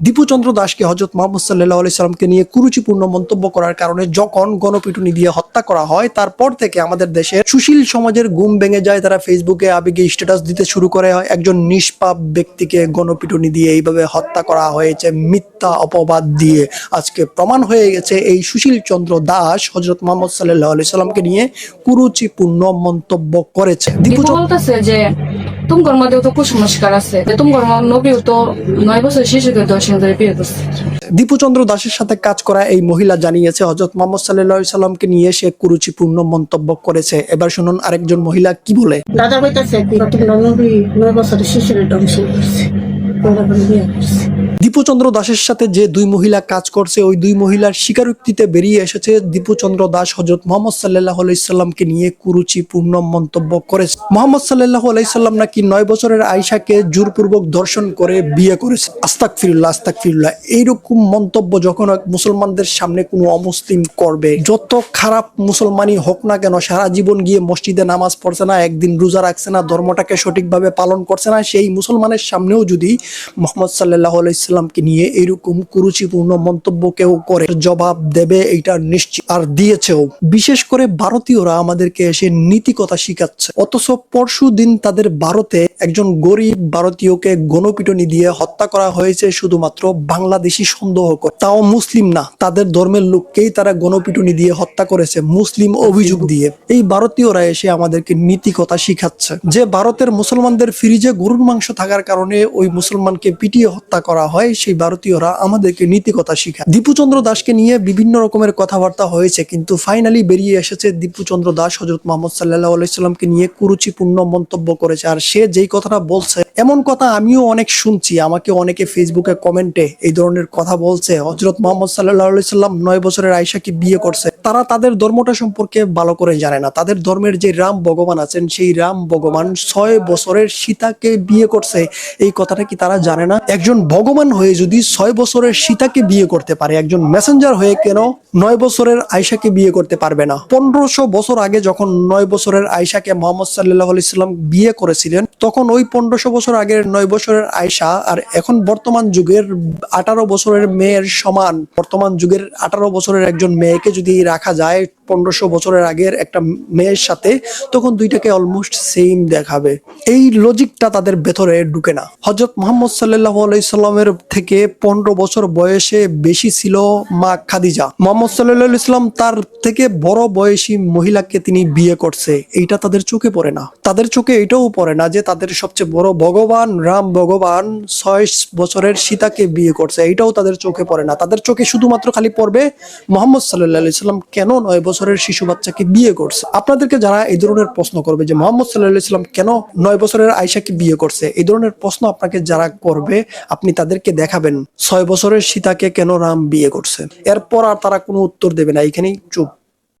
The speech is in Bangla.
দীপুচন্দ্র দাসকে হজরত মোহাম্মদ সাল্লাহ আলি সাল্লামকে নিয়ে কুরুচিপূর্ণ মন্তব্য করার কারণে যখন গণপিটুনি দিয়ে হত্যা করা হয় তারপর থেকে আমাদের দেশের সুশীল সমাজের গুম ভেঙে যায়। তারা ফেসবুকে আবেগে স্ট্যাটাস দিতে শুরু করে। হয় একজন নিষ্পাপ ব্যক্তিকে গণপিটুনি দিয়ে এইভাবে হত্যা করা হয়েছে মিথ্যা অপবাদ দিয়ে। আজকে প্রমাণ হয়ে গেছে এই সুশীল চন্দ্র দাস হজরত মোহাম্মদ সাল্লাহ আলি সাল্লামকে নিয়ে কুরুচিপূর্ণ মন্তব্য করেছে। দীপু দীপুচন্দ্র যে তোমার মধ্যেও তো কুসংস্কার আছে। তোমার নবীও তো নয় বছর শিশুকে দর্শন ধরে বিয়ে করছে দীপুচন্দ্র দাসের সাথে কাজ করা এই মহিলা জানিয়েছে হজরত মোহাম্মদ সাল্লাহ সাল্লামকে নিয়ে সে কুরুচিপূর্ণ মন্তব্য করেছে। এবার শুনুন আরেকজন মহিলা কি বলে। দাদা নবী নয় বছর শিশুর ধ্বংস করছে। দীপুচন্দ্র দাসের সাথে যে দুই মহিলা কাজ করছে, ওই দুই মহিলার স্বীকারোক্তিতে বেরিয়ে এসেছে দীপুচন্দ্র দাস হজরত মোহাম্মদ সাল্লাহ আলাইসাল্লামকে নিয়ে কুরুচিপূর্ণ মন্তব্য করেছে। মোহাম্মদ সাল্লাহ আলাইসাল্লাম নাকি নয় বছরের আয়সাকে জোরপূর্বক দর্শন করে বিয়ে করেছে। আস্তাক ফিরুল্লাহ আস্তাক ফিরুল্লাহ এইরকম মন্তব্য যখন মুসলমানদের সামনে কোনো অমুসলিম করবে, যত খারাপ মুসলমানই হোক না কেন, সারা জীবন গিয়ে মসজিদে নামাজ পড়ছে না, একদিন রোজা রাখছে না, ধর্মটাকে সঠিকভাবে পালন করছে না, সেই মুসলমানের সামনেও যদি মোহাম্মদ সাল্লাহ আলাইসাল্লামকে নিয়ে এরকম কুরুচিপূর্ণ মন্তব্য কেউ করে, জবাব দেবে এইটা নিশ্চিত আর দিয়েছেও। বিশেষ করে ভারতীয়রা আমাদেরকে এসে নীতিকথা শিখাচ্ছে। অথচ পরশু দিন তাদের ভারতে একজন গরিব ভারতীয়কে গণপিটনি দিয়ে হত্যা করা হয়েছে শুধুমাত্র বাংলাদেশি সন্দেহ করে। তাও মুসলিম না, তাদের ধর্মের লোককেই তারা গণপিটনি দিয়ে হত্যা করেছে মুসলিম অভিযোগ দিয়ে। এই ভারতীয়রা এসে আমাদেরকে নীতিকথা শিখাচ্ছে। যে ভারতের মুসলমানদের ফ্রিজে গরুর মাংস থাকার কারণে ওই মুসলমানকে পিটিয়ে হত্যা করা হয় সেই ভারতীয়রা আমাদেরকে নীতিকথা শিখায়। দীপুচন্দ্র দাসকে নিয়ে বিভিন্ন রকমের কথাবার্তা হয়েছে, কিন্তু ফাইনালি বেরিয়ে এসেছে দীপুচন্দ্র দাস হজরত মোহাম্মদ সাল্লাহ আলাইসাল্লামকে নিয়ে কুরুচিপূর্ণ মন্তব্য করেছে। আর সে যেই কথাটা বলছে, এমন কথা আমিও অনেক শুনছি। আমাকে অনেকে ফেসবুকে কমেন্টে এই ধরনের কথা বলছে হজরত মোহাম্মদ সাল্লাহ আলাইসাল্লাম নয় বছরের আয়সাকে বিয়ে করছে। তারা তাদের ধর্মটা সম্পর্কে ভালো করে জানে না। তাদের ধর্মের যে রাম ভগবান আছেন, সেই রাম ভগবান ছয় বছরের সীতাকে বিয়ে করছে। এই কথাটা কি তারা জানে না? একজন ভগবান হয়ে যদি ছয় বছরের সীতাকে বিয়ে করতে পারে, একজন মেসেঞ্জার হয়ে কেন নয় বছরের আয়সাকে বিয়ে করতে পারবে না? পনেরোশো বছর আগে যখন নয় বছরের আয়সাকে মোহাম্মদ সাল্লাহ আলাইসাল্লাম বিয়ে করেছিলেন, তখন ওই পনেরোশো বছর আগের নয় বছরের আয়সা আর এখন বর্তমান যুগের আঠারো বছরের মেয়ের সমান, বর্তমান যুগের আঠারো বছরের একজন মেয়েকে যদি রাখা যায় পনেরোশো বছরের আগের একটা মেয়ের সাথে, তখন দুইটাকে অলমোস্ট সেম দেখাবে। এই লজিকটা তাদের ভেতরে ঢুকে না। হজরত মোহাম্মদ সাল্লাহ আলাইসাল্লামের থেকে পনেরো বছর বয়সে বেশি ছিল মা খাদিজা। মোহাম্মদ সাল্লাহ ইসলাম তার থেকে বড় বয়সী মহিলাকে তিনি বিয়ে করছে। এইটা তাদের চোখে পড়ে না। তাদের চোখে এটাও পড়ে না যে তাদের সবচেয়ে বড় ভগবান রাম ভগবান ছয় বছরের সীতাকে বিয়ে করছে। এইটাও তাদের চোখে পড়ে না। তাদের চোখে শুধুমাত্র খালি পড়বে মোহাম্মদ সাল্লাহ সাল্লাম কেন নয় বছরের শিশু বাচ্চাকে বিয়ে করছে? আপনাদেরকে যারা এই ধরনের প্রশ্ন করবে যে মোহাম্মদ সাল্লাহ সাল্লাম কেন নয় বছরের আয়সাকে বিয়ে করছে, এই ধরনের প্রশ্ন আপনাকে যারা করবে, আপনি তাদেরকে দেখাবেন, ছয় বছরের সীতাকে কেন রাম বিয়ে করছে? এরপর আর তারা কোনো উত্তর দেবে না। এখানেই চুপ।